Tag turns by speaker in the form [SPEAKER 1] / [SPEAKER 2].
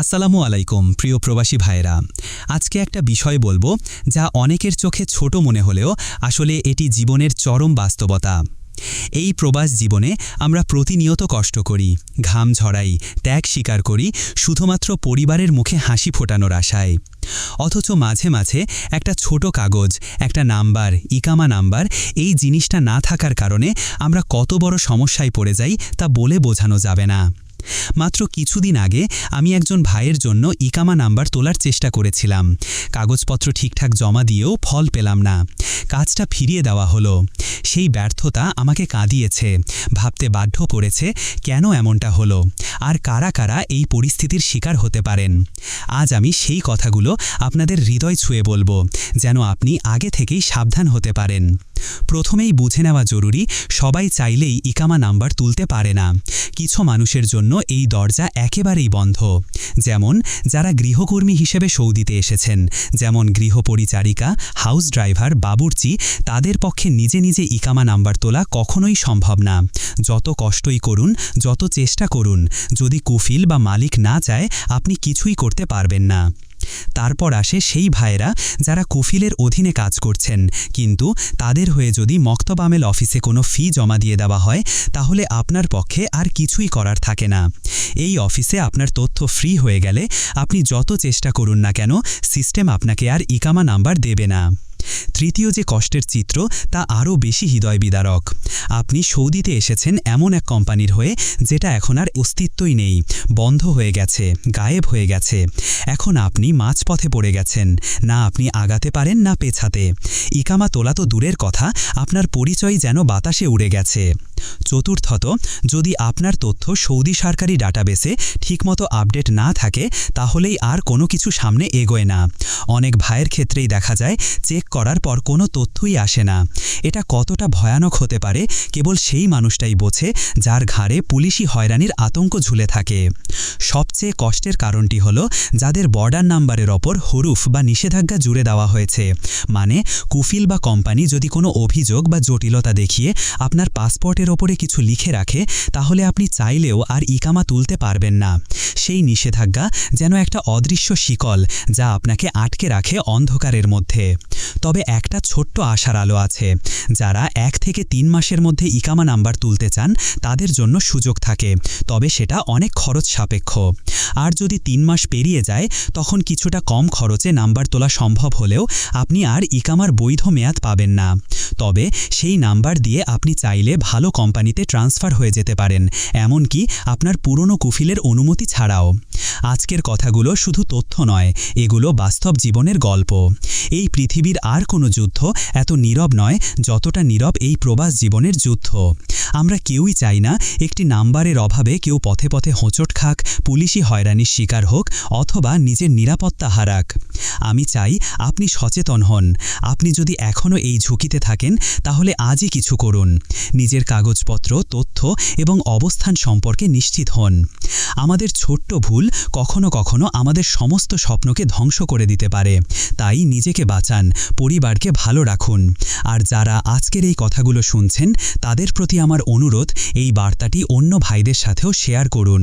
[SPEAKER 1] আসসালামু আলাইকুম, প্রিয় প্রবাসী ভাইয়েরা। আজকে একটা বিষয় বলব যা অনেকের চোখে ছোট মনে হলেও আসলে এটি জীবনের চরম বাস্তবতা। এই প্রবাস জীবনে আমরা প্রতিনিয়ত কষ্ট করি, ঘাম ঝরাই, ত্যাগ স্বীকার করি, শুধুমাত্র পরিবারের মুখে হাসি ফোটানোর আশায়। অথচ মাঝে মাঝে একটা ছোট কাগজ, একটা নাম্বার, ইকামা নাম্বার এই জিনিসটা না থাকার কারণে আমরা কত বড় সমস্যায় পড়ে যাই তা বলে বোঝানো যাবে না। মাত্র কিছুদিন আগে আমি একজন ভাইয়ের জন্য ইকামা নাম্বার তোলার চেষ্টা করেছিলাম। কাগজপত্র ঠিকঠাক জমা দিয়েও ফল পেলাম না। কাজটা ফিরিয়ে দেওয়া হলো। সেই ব্যর্থতা আমাকে কাঁদিয়েছে। ভাবতে বাধ্য করেছে, কেন এমনটা হলো? আর কারা কারা এই পরিস্থিতির শিকার হতে পারেন? আজ আমি সেই কথাগুলো আপনাদের হৃদয় ছুঁয়ে বলব, যেন আপনি আগে থেকেই সাবধান হতে পারেন। প্রথমেই বুঝে নেওয়া জরুরি, সবাই চাইলেই ইকামা নাম্বার তুলতে পারে না। কিছু মানুষের জন্য এই দরজা একেবারেই বন্ধ। যেমন, যারা গৃহকর্মী হিসেবে সৌদিতে এসেছেন, যেমন গৃহপরিচারিকা হাউস ড্রাইভার, বাবুর্চি, তাদের পক্ষে নিজে নিজে ইকামা নাম্বার তোলা কখনোই সম্ভব না। যত কষ্টই করুন, যত চেষ্টা করুন, যদি কুফিল বা মালিক না চায়, আপনি কিছুই করতে পারবেন না। তারপর আসে সেই ভাইয়েরা যারা কফিলের অধীনে কাজ করছেন। কিন্তু তাদের হয়ে যদি মক্তব আমেল অফিসে কোনো ফি জমা দিয়ে দেওয়া হয়, তাহলে আপনার পক্ষে আর কিছুই করার থাকে না। এই অফিসে আপনার তথ্য ফ্রি হয়ে গেলে আপনি যত চেষ্টা করুন না কেন, সিস্টেম আপনাকে আর ইকামা নাম্বার দেবে না। তৃতীয় যে কষ্টের চিত্র, তা আরও বেশি হৃদয় বিদারক আপনি সৌদিতে এসেছেন এমন এক কোম্পানির হয়ে, যেটা এখন আর অস্তিত্বই নেই। বন্ধ হয়ে গেছে, গায়েব হয়ে গেছে। এখন আপনি মাঝপথে পড়ে গেছেন। না আপনি আগাতে পারেন, না পেছাতে। ইকামা তোলা তো দূরের কথা, আপনার পরিচয় যেন বাতাসে উড়ে গেছে। চতুর্থত, যদি আপনার তথ্য সৌদি সরকারি ডাটাবেসে ঠিকমতো আপডেট না থাকে, তাহলেই আর কোনো কিছু সামনে এগোয় না। অনেক ভাইয়ের ক্ষেত্রেই দেখা যায়, চেক করার পর কোনো তথ্যই আসে না। এটা কতটা ভয়ানক হতে পারে, কেবল সেই মানুষটাই বোঝে, যার ঘাড়ে পুলিশি হয়রানির আতঙ্ক ঝুলে থাকে। সবচেয়ে কষ্টের কারণটি হল, যাদের বর্ডার নাম্বারের ওপর হরুফ বা নিষেধাজ্ঞা জুড়ে দেওয়া হয়েছে। মানে কুফিল বা কোম্পানি যদি কোনো অভিযোগ বা জটিলতা দেখিয়ে আপনার পাসপোর্টের ওপরে কিছু লিখে রাখে, তাহলে আপনি চাইলেও আর ইকামা তুলতে পারবেন না। সেই নিষেধাজ্ঞা যেন একটা অদৃশ্য শিকল যা আপনাকে আটকে রাখে অন্ধকারের মধ্যে। তবে একটা ছোট্ট আশার আলো আছে। যারা এক থেকে তিন মাসের মধ্যে ইকামা নাম্বার তুলতে চান, তাদের জন্য সুযোগ থাকে। তবে সেটা অনেক খরচ সাপেক্ষ। আর যদি তিন মাস পেরিয়ে যায়, তখন কিছুটা কম খরচে নাম্বার তোলা সম্ভব হলেও আপনি আর ইকামার বৈধ মেয়াদ পাবেন না। তবে সেই নাম্বার দিয়ে আপনি চাইলে ভালো কোম্পানিতে ট্রান্সফার হয়ে যেতে পারেন, এমনকি আপনার পুরনো কুফিলের অনুমতি ছাড়াও। আজকের কথাগুলো শুধু তথ্য নয়, এগুলো বাস্তব জীবনের গল্প। এই পৃথিবীর আর কোনো যুদ্ধ এত নীরব নয় যতটা নীরব এই প্রবাস জীবনের যুদ্ধ। আমরা কেউই চাই না একটি নাম্বারের অভাবে কেউ পথে পথে হোঁচট খাক, পুলিশি হয়রানির শিকার হোক অথবা নিজের নিরাপত্তা হারাক। আমি চাই আপনি সচেতন হন। আপনি যদি এখনও এই ঝুঁকিতে থাকেন, তাহলে আজই কিছু করুন। নিজের কাগজপত্র, তথ্য এবং অবস্থান সম্পর্কে নিশ্চিত হন। আমাদের ছোট্ট ভুল কখনো কখনো আমাদের সমস্ত স্বপ্নকে ধ্বংস করে দিতে পারে। তাই নিজেকে বাঁচান। পরিবারকে ভালো রাখুন। আর যারা আজকের এই কথাগুলো শুনছেন, তাদের প্রতি আমার অনুরোধ, এই বার্তাটি অন্য ভাইদের সাথেও শেয়ার করুন।